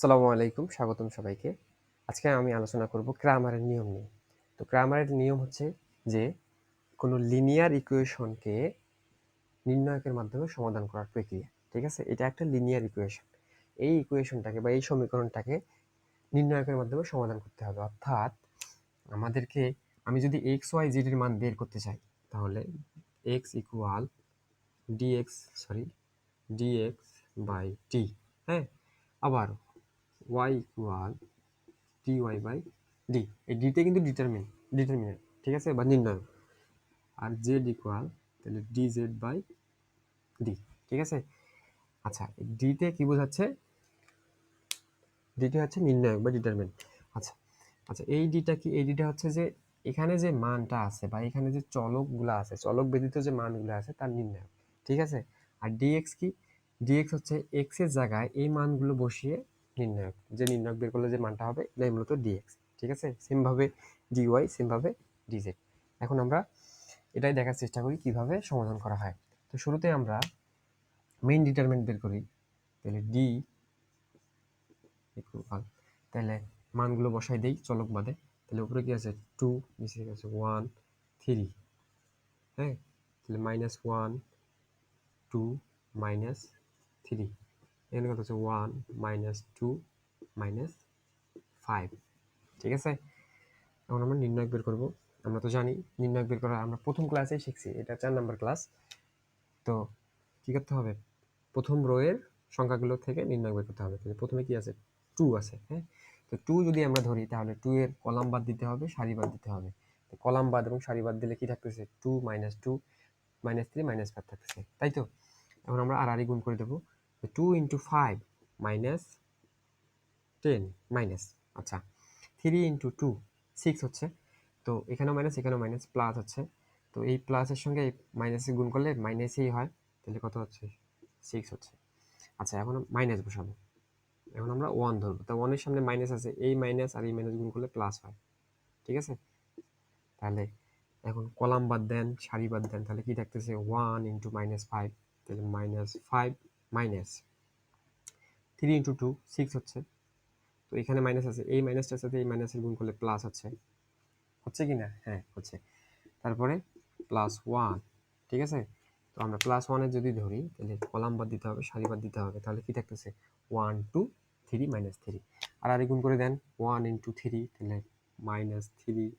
আসসালামু আলাইকুম, স্বাগতম সবাইকে। আজকে আমি আলোচনা করব ক্রামারের নিয়ম নিয়ে। তো ক্রামারের নিয়ম হচ্ছে যে, কোনো লিনিয়ার ইকুয়েশনকে নির্ণায়কের মাধ্যমে সমাধান করার প্রক্রিয়া, ঠিক আছে? এটা একটা লিনিয়ার ইকুয়েশন। এই ইকুয়েশনটাকে বা এই সমীকরণটাকে নির্ণায়কের মাধ্যমে সমাধান করতে হবে। অর্থাৎ আমাদেরকে, আমি যদি এক্স ওয়াই জিডির মান বের করতে চাই, তাহলে x equal dx sorry dx by t হ্যাঁ? আবার y equal d y by d এই ডিতে কিন্তু ডিটারমিন ডিটারমিনেন্ট ঠিক আছে? বা নির্ণয়। আর জেড ইকুয়াল তাহলে ডি জেড বাই ডি ঠিক আছে? আচ্ছা ডিতে কি বোঝাচ্ছে? ডিটি হচ্ছে নির্ণায়ক বা ডিটারমিনেন্ট আচ্ছা আচ্ছা এই ডিটা কি, এই ডিটা হচ্ছে যে এখানে যে মানটা আছে বা এখানে যে চলকগুলো আছে, চলক ব্যতীত যে মানগুলো আছে, তার নির্ণায়ক, ঠিক আছে? আর ডিএক্স কি? ডিএক্স হচ্ছে এক্সের জায়গায় এই মানগুলো বসিয়ে নির্ণায়ক, যে নির্ণায়ক বের করলে যে মানটা হবে, এটাই মূলত ডিএক্স ঠিক আছে? সেমভাবে ডিওয়াই সেমভাবে ডিজেড এখন আমরা এটাই দেখার চেষ্টা করি কীভাবে সমাধান করা হয়। তো শুরুতে আমরা মেইন ডিটারমেন্ট বের করি, তাহলে ডি ইকুয়াল তাহলে মানগুলো বসাই দেই চলক বাদে। তাহলে উপরে কি আছে? টু নিচে আছে? ওয়ান থ্রি হ্যাঁ? তাহলে minus one two minus three এখানে কত হচ্ছে one minus two minus five ঠিক আছে? এখন আমরা নির্ণয় বের করব। আমরা তো জানি, নির্ণয় বের করা আমরা প্রথম ক্লাসেই শিখছি, এটা চার নাম্বার ক্লাস তো কী করতে হবে? প্রথম রোয়ের সংখ্যাগুলো থেকে নির্ণয় বের করতে হবে। তাহলে প্রথমে কি আছে? টু আছে হ্যাঁ? তো টু যদি আমরা ধরি, তাহলে টু এর কলাম বাদ দিতে হবে, সারি বাদ দিতে হবে। কলাম বাদ এবং সারি বাদ দিলে কি থাকতেছে? Two minus two minus three minus five থাকতেছে। তাই তো? এখন আমরা আর আরই গুণ করে দেবো। Two into five minus ten minus আচ্ছা থ্রি ইন্টু টু সিক্স হচ্ছে, তো এখানেও মাইনাস এখানেও মাইনাস প্লাস হচ্ছে, তো এই প্লাসের সঙ্গে এই মাইনাসে গুণ করলে মাইনাসই হয়, তাহলে কত হচ্ছে সিক্স হচ্ছে আচ্ছা এখন মাইনাস বসাবো, এখন আমরা ওয়ান ধরবো, তা ওয়ানের সামনে মাইনাস আছে, এই মাইনাস আর এই মাইনাস গুণ করলে প্লাস হয়, ঠিক আছে, তাহলে এখন কলাম বাদ দেন, সারি বাদ দেন, তাহলে কি থাকতেছে ওয়ান ইন্টু মাইনাস ফাইভ তাহলে minus five minus three into two, six হচ্ছে। তো এখানে মাইনাস আছে, এই মাইনাসটার সাথে এই মাইনাসের গুণ করলে প্লাস হচ্ছে। হচ্ছে কি না? হ্যাঁ হচ্ছে। তারপরে প্লাস ওয়ান, ঠিক আছে? তো আমরা প্লাস ওয়ানের যদি ধরি, তাহলে কলাম বাদ দিতে হবে, সারি বাদ দিতে হবে। তাহলে কি থাকতেছে? One, two, three, minus three. আর আরে গুণ করে দেন, ওয়ান ইন্টু থ্রি, তাহলে মাইনাস থ্রি,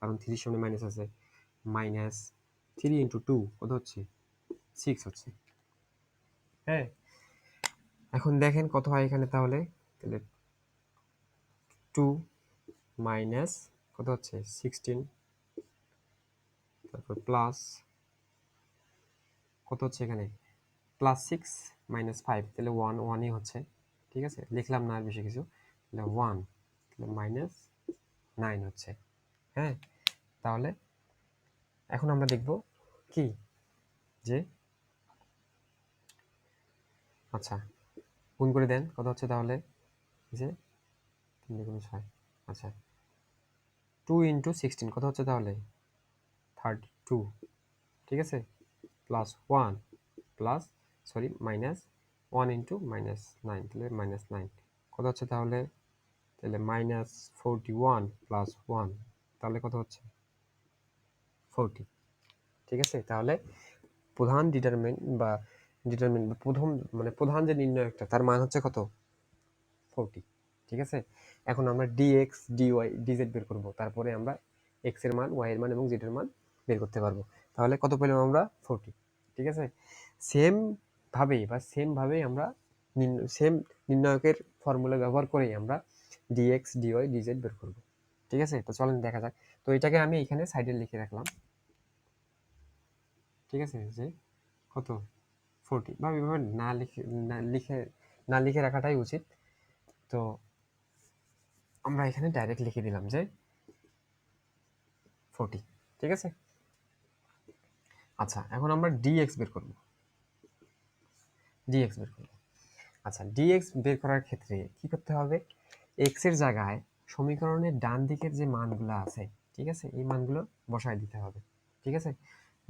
কারণ থ্রির সামনে মাইনাস আছে। মাইনাস থ্রি ইন্টু টু, কত হচ্ছে? সিক্স হচ্ছে। হ্যাঁ। এখন দেখেন কত হয় এখানে তাহলে। তাহলে টু মাইনাস কত হচ্ছে? সিক্সটিন তারপর প্লাস কত হচ্ছে এখানে? প্লাস সিক্স মাইনাস ফাইভ তাহলে ওয়ান ওয়ানই হচ্ছে। ঠিক আছে? লিখলাম না আর বেশি কিছু। তাহলে ওয়ান তাহলে মাইনাস নাইন হচ্ছে। হ্যাঁ? তাহলে এখন আমরা দেখব কি? যে আচ্ছা গুণ করে দেন কত হচ্ছে তাহলে যে তিন দ্বিগুণ ছয় আচ্ছা। টু ইন্টু সিক্সটিন কত হচ্ছে তাহলে থার্টি টু ঠিক আছে? Plus one plus sorry minus one into minus nine তাহলে মাইনাস নাইন কত হচ্ছে তাহলে তাহলে minus forty one plus one তাহলে কত হচ্ছে? ফোরটি ঠিক আছে? তাহলে প্রধান ডিটারমেন্ট বা ডিটারমিন বা প্রথম মানে প্রধান যে নির্ণায়কটা তার মান হচ্ছে কত? ফোরটি ঠিক আছে? এখন আমরা ডিএক্স ডিওয়াই ডিজেড বের করব, তারপরে আমরা এক্সের মান ওয়াই এর মান এবং জেডের মান বের করতে পারব। তাহলে কত পেলাম আমরা? ফোরটি ঠিক আছে? সেম ভাবেই বা সেম ভাবেই আমরা সেম নির্ণায়কের ফর্মুলা ব্যবহার করেই আমরা ডিএক্স ডিওয়াই ডিজেড বের করব, ঠিক আছে? তো চলেন দেখা যাক। তো এটাকে আমি এখানে সাইডে লিখে রাখলাম, ঠিক আছে? যে কত? ফোরটি বা এভাবে না লিখে না লিখে না লিখে রাখাটাই উচিত। তো আমরা এখানে ডাইরেক্ট লিখে দিলাম যে ফোরটি, ঠিক আছে? আচ্ছা এখন আমরা ডিএক্স বের করব। ডিএক্স বের করব। আচ্ছা ডিএক্স বের করার ক্ষেত্রে কি করতে হবে? এক্সের জায়গায় সমীকরণের ডান দিকের যে মানগুলো আছে, ঠিক আছে? এই মানগুলো বসায় দিতে হবে, ঠিক আছে?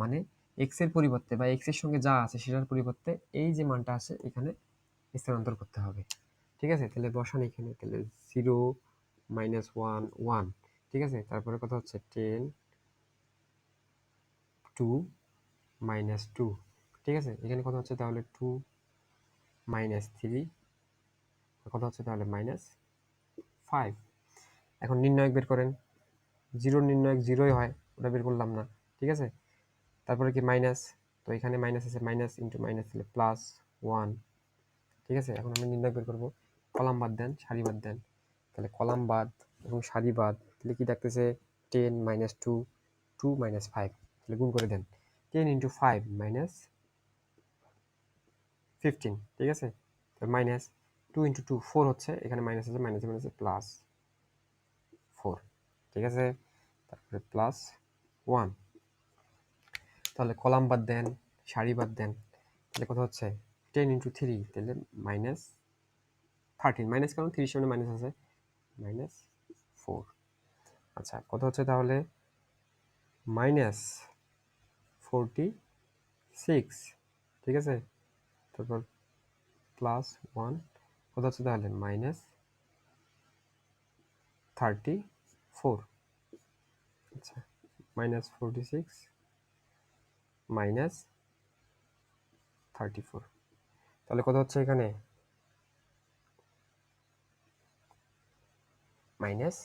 মানে এক্সের পরিবর্তে বা এক্সের সঙ্গে যা আছে সেটার পরিবর্তে এই যে মানটা আছে এখানে স্থানান্তর করতে হবে। ঠিক আছে? তাহলে বসান এখানে, তাহলে জিরো মাইনাস ওয়ান ওয়ান ঠিক আছে? তারপরে কথা হচ্ছে টেন টু মাইনাস টু ঠিক আছে? এখানে কথা হচ্ছে তাহলে টু মাইনাস থ্রি কথা হচ্ছে তাহলে মাইনাস ফাইভ এখন নির্ণায়ক বের করেন। জিরো নির্ণায়ক জিরোই হয়, ওটা বের করলাম না। ঠিক আছে? তারপরে কি মাইনাস তো এখানে মাইনাস আছে মাইনাস ইন্টু মাইনাস দিলে প্লাস ওয়ান ঠিক আছে? এখন আমি নির্ণয় বের করব। কলাম বাদ দেন, সারি বাদ দেন। তাহলে কলাম বাদ এবং সারি বাদ, তাহলে কি দেখতেছে ten minus two two minus five তাহলে গুণ করে দেন। Ten into five minus fifteen ঠিক আছে? তো minus two into two four হচ্ছে। এখানে মাইনাস আছে মাইনাসে মাইনাসে প্লাস ফোর ঠিক আছে? তারপরে প্লাস ওয়ান তাহলে কলাম বাদ দেন, সারি বাদ দেন, তাহলে কত হচ্ছে? টেন ইন্টু থ্রি তাহলে মাইনাস থার্টিন মাইনাস কারণ থ্রির সামনে মাইনাস আছে। মাইনাস ফোর আচ্ছা কত হচ্ছে তাহলে? মাইনাস ফোরটি সিক্স ঠিক আছে? তারপর প্লাস ওয়ান কত হচ্ছে তাহলে? মাইনাস থার্টি ফোর আচ্ছা minus forty six minus thirty four. তাহলে কত হচ্ছে এখানে? মাইনাস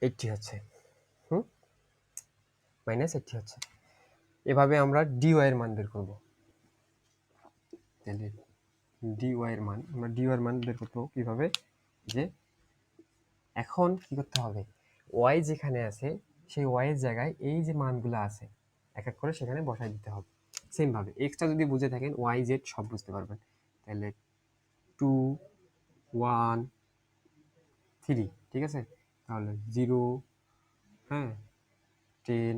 এইটটি হচ্ছে। হুম? মাইনাস এইটটি হচ্ছে। এভাবে আমরা ডিওয়াই এর মান বের করব। তাহলে ডিওয়াই এর মান, আমরা ডিওয়াই এর মান বের করব কীভাবে? যে এখন কি করতে হবে? ওয়াই যেখানে আছে সেই ওয়াই এর জায়গায় এই যে মানগুলো আছে এক এক করে সেখানে বসাই দিতে হবে। সেমভাবে এক্সট্রা যদি বুঝে থাকেন ওয়াই জেড সব বুঝতে পারবেন। তাহলে টু ওয়ান থ্রি ঠিক আছে? তাহলে জিরো হ্যাঁ টেন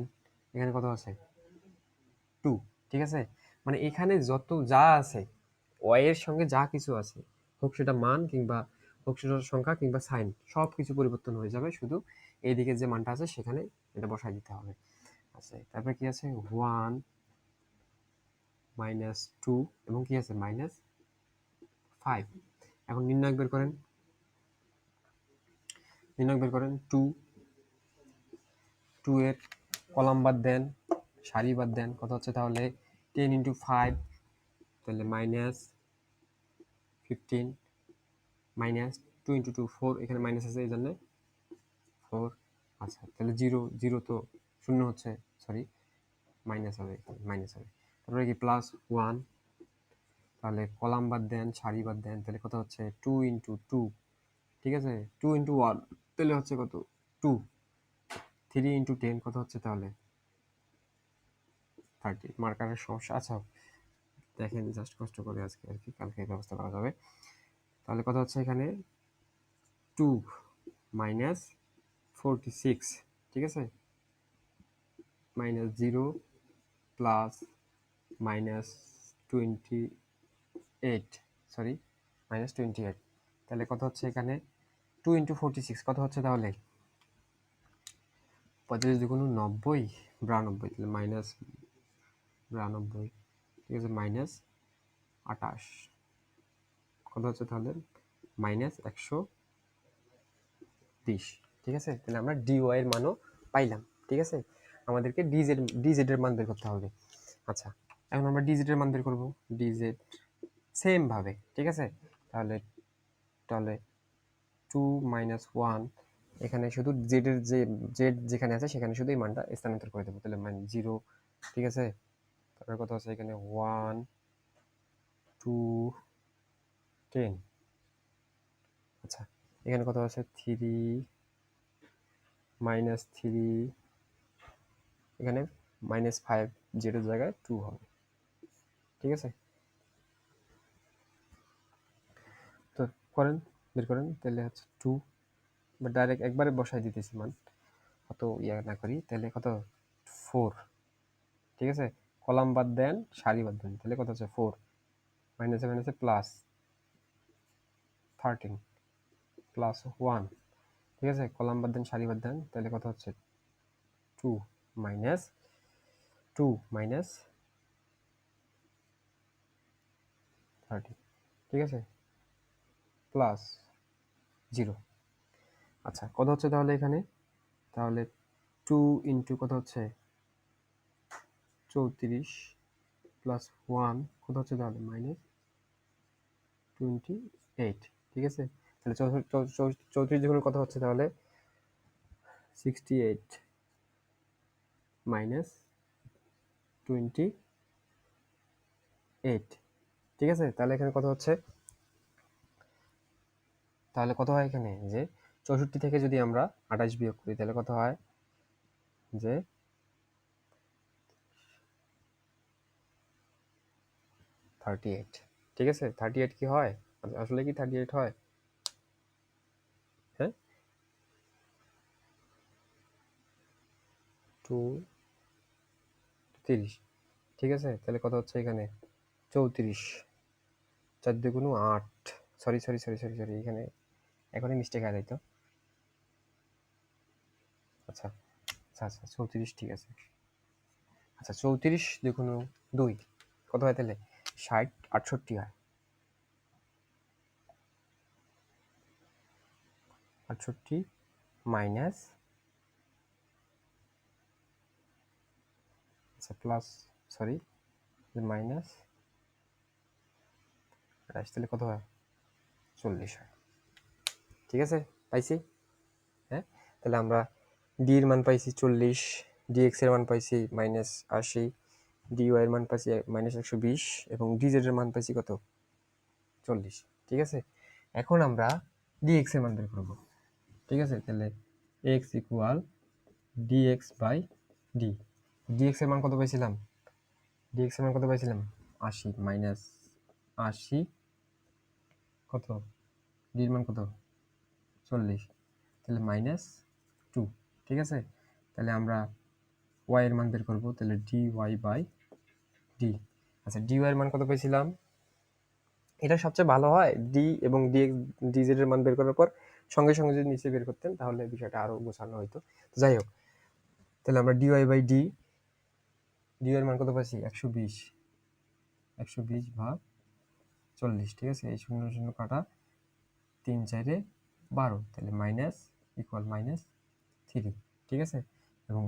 এখানে কত আছে? টু ঠিক আছে? মানে এখানে যত যা আছে ওয়াইয়ের সঙ্গে যা কিছু আছে, হোক সেটা মান কিংবা হোক সংখ্যা কিংবা সাইন সব কিছু পরিবর্তন হয়ে যাবে শুধু এইদিকে যে মানটা আছে সেখানে এটা বসাই দিতে হবে। আচ্ছা তারপরে কি আছে? ওয়ান মাইনাস টু এবং কি আছে? Minus five. এখন নির্ণয় বের করেন। নির্ণয় বের করেন। টু টু এর কলাম বাদ দেন, সারি বাদ দেন কত হচ্ছে তাহলে টেন ইন্টু ফাইভ, তাহলে minus fifteen minus two into two, four এখানে মাইনাস আছে এই জন্যে। ফোর আচ্ছা তাহলে জিরো জিরো তো শূন্য হচ্ছে সরি মাইনাস হবে মাইনাস হবে। তারপরে কি প্লাস ওয়ান তাহলে কলাম বাদ দেন, সারি বাদ দেন, তাহলে কত হচ্ছে? টু ইন্টু টু ঠিক আছে? টু ইন্টু ওয়ান তাহলে হচ্ছে কত? টু থ্রি ইন্টু টেন কত হচ্ছে তাহলে? থার্টি মার্কারের সমস্যা আচ্ছা দেখেন জাস্ট কষ্ট করে আজকে আর কি, কালকে ব্যবস্থা করা যাবে। তাহলে কথা হচ্ছে এখানে টু মাইনাস ফোরটি সিক্স, ঠিক আছে? Minus zero plus minus twenty eight, sorry, minus twenty eight. তাহলে কত হচ্ছে এখানে টু ইন্টু ফোরটি সিক্স কত হচ্ছে তাহলে পঁয়তাল্লিশ দুগুণ নব্বই, বিরানব্বই, তাহলে মাইনাস বিরানব্বই, ঠিক আছে? মাইনাস আটাশ কত হচ্ছে তাহলে মাইনাস একশো বিশ ঠিক আছে? তাহলে আমরা ডিওয়াই এর মানও পাইলাম, ঠিক আছে? আমাদেরকে ডিজেড ডিজেড এর মান বের করতে হবে। আচ্ছা এখন আমরা ডিজেড এর মান বের করব। ডিজেড সেম ভাবে, ঠিক আছে? তাহলে তাহলে টু মাইনাস ওয়ান এখানে শুধু জেডের যে জেড যেখানে আছে, সেখানে শুধু এই মানটা স্থানান্তর করে দেবো। তাহলে মানে জিরো ঠিক আছে? তারপরে কত আছে এখানে? ওয়ান টু টেন আচ্ছা এখানে কত আছে? থ্রি মাইনাস থ্রি এখানে মাইনাস ফাইভ জিরোর জায়গায় টু হবে। ঠিক আছে? তো করেন, বের করেন, তাহলে হচ্ছে টু বা ডাইরেক্ট একবারে বসাই দিতেছি মান, অত ইয়া না করি, তাহলে কত? ফোর ঠিক আছে? কলাম বাদ দেন, সারি বাদ দেন, তাহলে কত হচ্ছে? ফোর মাইনাসে মাইনাসে প্লাস থার্টিন প্লাস ওয়ান ঠিক আছে? কলাম বাদ দেন, সারি বাদ দেন, তাহলে কত হচ্ছে? Two minus two minus thirty ঠিক আছে? প্লাস জিরো আচ্ছা কত হচ্ছে তাহলে এখানে? তাহলে টু ইন্টু কত হচ্ছে? চৌত্রিশ প্লাস ওয়ান কত হচ্ছে তাহলে? মাইনাস টোয়েন্টি এইট ঠিক আছে? তাহলে চৌত্রিশ যখন কথা হচ্ছে তাহলে? Sixty eight minus twenty eight ঠিক আছে? তাহলে এখানে কত হচ্ছে? তাহলে কত হয় এখানে? যে চৌষট্টি থেকে যদি আমরা আঠাশ বিয়োগ করি, তাহলে কত হয়? যে থার্টি এইট ঠিক আছে? থার্টি এইট কি হয়? আসলে কি থার্টি এইট হয়? হ্যাঁ? টু তিরিশ। ঠিক আছে? তাহলে কথা হচ্ছে এখানে? চৌত্রিশ। চার দুগুণ আট। Sorry sorry sorry sorry sorry, এখানে এখনই মিস্টেক আছে তো? আচ্ছা আচ্ছা আচ্ছা চৌত্রিশ, ঠিক আছে। আচ্ছা চৌত্রিশ দেখুন দুই, কত হয় তাহলে? ষাট, আটষট্টি হয়। আটষট্টি মাইনাস আচ্ছা প্লাস সরি মাইনাস আঠাশ তাহলে কত হয়? চল্লিশ হয়। ঠিক আছে? পাইছি? হ্যাঁ? তাহলে আমরা ডি এর মান পাইছি চল্লিশ ডিএক্স এর মান পাইছি মাইনাস আশি ডিওয়াই এর মান পাইছি মাইনাস একশো বিশ, এবং ডিজেড এর মান পাইছি কত? চল্লিশ। ঠিক আছে? এখন আমরা ডিএক্স এর মান বের করব। ঠিক আছে? তাহলে x equal dx by d dx এর মান কত পাইছিলাম? ডিএক্স এর মান কত পাইছিলাম? আশি মাইনাস আশি কত? ডির মান কত? চল্লিশ। তাহলে মাইনাস টু ঠিক আছে? তাহলে আমরা ওয়াই এর মান বের করব। তাহলে ডি ওয়াই বাই ডি আচ্ছা ডি ওয়াই এর মান কত পেয়েছিলাম এটা সবচেয়ে ভালো হয়। ডি এবং ডি ডিজেড এর মান বের করার পর সঙ্গে সঙ্গে যদি নিচে বের করতেন, তাহলে বিষয়টা আরও গোছানো হইতো। যাই হোক, তাহলে আমরা d y by d d এর মান কত পাচ্ছি একশো বিশ। একশো বিশ ভাগ চল্লিশ, ঠিক আছে? এই শূন্য শূন্য কাটা তিন চারে বারো, তাহলে মাইনাস ইকুয়াল মাইনাস থ্রি ঠিক আছে? এবং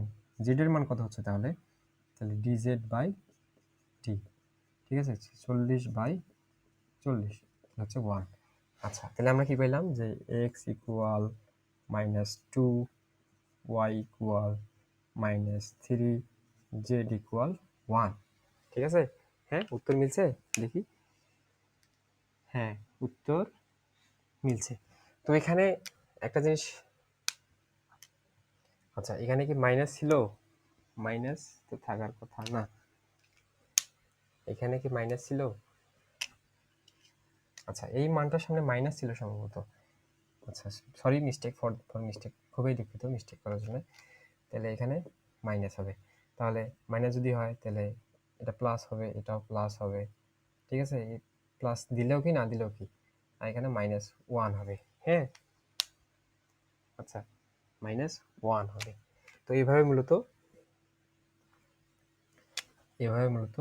জেডের মান কত হচ্ছে তাহলে? তাহলে ডি জেড বাই ডি ঠিক আছে? চল্লিশ বাই চল্লিশ হচ্ছে ওয়ান আচ্ছা তাহলে আমরা কি পেলাম যে x equal minus two y equal minus three z equal one ঠিক আছে? হ্যাঁ উত্তর মিলছে? দেখি। হ্যাঁ উত্তর মিলছে। তো এখানে একটা জিনিস আচ্ছা এখানে কি মাইনাস ছিল? মাইনাস তো থাকার কথা না। এখানে কি মাইনাস ছিল? আচ্ছা এই মানটার সামনে মাইনাস ছিল সম্ভবত। আচ্ছা sorry mistake for for mistake খুবই দুঃখিত মিস্টেক করার জন্য। তাহলে এখানে মাইনাস হবে। তাহলে মাইনাস যদি হয়, তাহলে এটা প্লাস হবে, এটাও প্লাস হবে। ঠিক আছে? প্লাস দিলেও কি, না দিলেও কি? আর এখানে মাইনাস ওয়ান হবে হ্যাঁ? আচ্ছা মাইনাস ওয়ান হবে। তো এইভাবে মূলত, এভাবে মূলত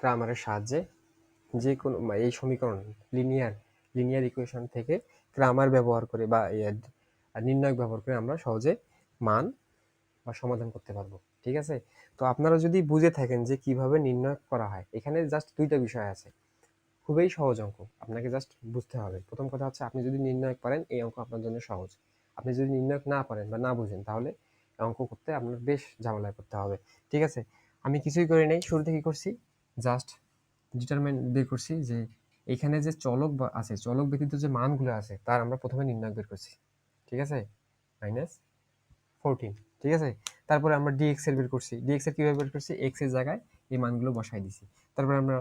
গ্রামারের সাহায্যে যে কোনো এই সমীকরণ লিনিয়ার লিনিয়ার ইকুয়েশন থেকে গ্রামার ব্যবহার করে বা নির্ণায়ক ব্যবহার করে আমরা সহজে মান বা সমাধান করতে পারব, ঠিক আছে? তো আপনারা যদি বুঝে থাকেন যে কীভাবে নির্ণয় করা হয়, এখানে জাস্ট দুইটা বিষয় আছে। খুবই সহজ অঙ্ক, আপনাকে জাস্ট বুঝতে হবে। প্রথম কথা হচ্ছে আপনি যদি নির্ণায়ক পারেন এই অঙ্ক আপনার জন্য সহজ। আপনি যদি নির্ণায়ক না পারেন বা না বুঝেন, তাহলে অঙ্ক করতে আপনার বেশ ঝামেলায় করতে হবে, ঠিক আছে? আমি কিছুই করি নাই, শুরু থেকে করছি। জাস্ট ডিটারমেন্ট বের করছি যে এখানে যে চলক আছে, চলক ব্যতীত যে মানগুলো আছে, তার আমরা প্রথমে নির্ণয় বের করছি। ঠিক আছে? মাইনাস ফোরটিন ঠিক আছে? তারপরে আমরা ডিএক্স এর বের করছি। ডিএক্স এর কীভাবে বের করছি? এক্সের জায়গায় এই মানগুলো বসাই দিছি। তারপরে আমরা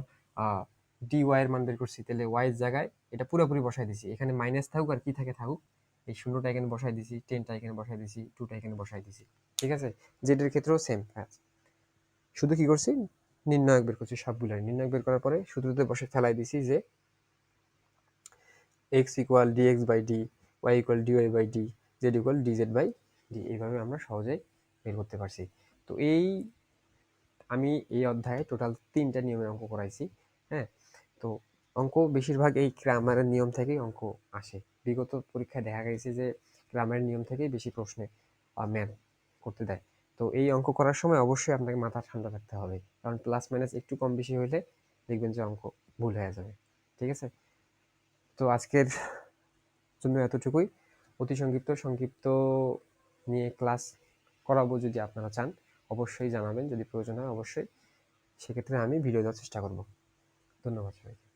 ডি ওয়াই এর মান বের করছি। তাহলে ওয়াই এর জায়গায় এটা পুরোপুরি বসাই দিছি। এখানে মাইনাস থাকুক আর কি থাকে থাকুক, এই শূন্যটা এখানে বসাই দিছি টেনটা এখানে বসাই দিছি টুটা এখানে বসাই দিছি। ঠিক আছে? জেডের ক্ষেত্রেও সেম কাজ শুধু কি করছি? নির্ণায়ক বের করছি সবগুলাই। নির্ণায়ক বের করার পরে সূত্রতে বসে ফেলাই দিছি যে x equal dx by d y equal dy by d z equal dz by d এইভাবে আমরা সহজেই বের করতে পারছি। তো এই আমি এই অধ্যায়ে টোটাল তিনটা নিয়মের অঙ্ক করাইছি হ্যাঁ? তো অঙ্ক বেশিরভাগ এই গ্রামারের নিয়ম থেকেই অঙ্ক আসে। বিগত পরীক্ষায় দেখা গেছে যে গ্রামারের নিয়ম থেকেই বেশি প্রশ্নে ম্যাথ করতে দেয়। তো এই অঙ্ক করার সময় অবশ্যই আপনাকে মাথা ঠান্ডা রাখতে হবে। কারণ প্লাস মাইনাস একটু কম বেশি হলে দেখবেন যে অঙ্ক ভুল হয়ে যাবে। ঠিক আছে? তো আজকের জন্য এতটুকুই। অতি সংক্ষিপ্ত সংক্ষিপ্ত নিয়ে ক্লাস করাবো যদি আপনারা চান, অবশ্যই জানাবেন। যদি প্রয়োজন হয় অবশ্যই। সেক্ষেত্রে আমি ভিডিও দেওয়ার চেষ্টা করব। ধন্যবাদ সবাইকে।